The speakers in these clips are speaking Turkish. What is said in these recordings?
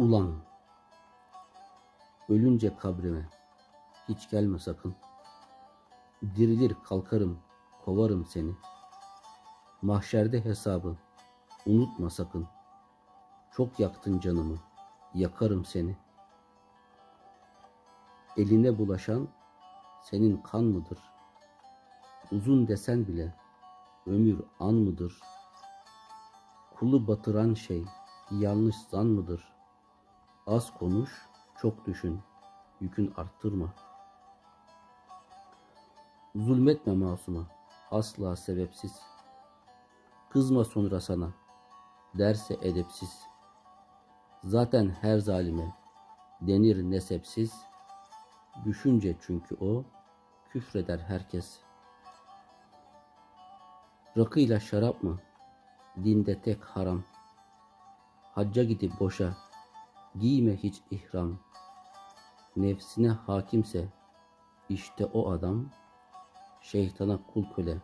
Ulan, ölünce kabrime hiç gelme sakın. Dirilir kalkarım, kovarım seni. Mahşerde hesabı unutma sakın. Çok yaktın canımı, yakarım seni. Eline bulaşan senin kan mıdır? Uzun desen bile ömür an mıdır? Kulu batıran şey yanlış zan mıdır? Az konuş, çok düşün, yükün arttırma. Zulmetme masuma, asla sebepsiz. Kızma sonra sana, derse edepsiz. Zaten her zalime denir nesepsiz. Düşünce çünkü o, küfreder herkes. Rakıyla şarap mı? Dinde tek haram. Hacca gidip boşa, giyme hiç ihram. Nefsine hakimse, işte o adam, şeytana kul köle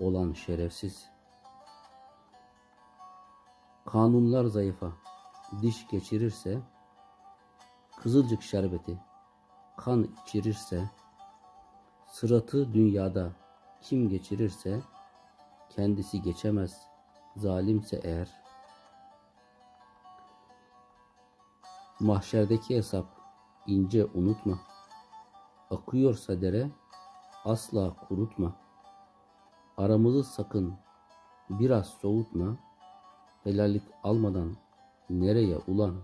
olan şerefsiz. Kanunlar zayıfa, diş geçirirse, kızılcık şerbeti, kan içirirse, sıratı dünyada kim geçirirse, kendisi geçemez, zalimse eğer. Mahşerdeki hesap ince unutma. Akıyorsa dere asla kurutma. Aramızı sakın biraz soğutma. Helallik almadan nereye ulan?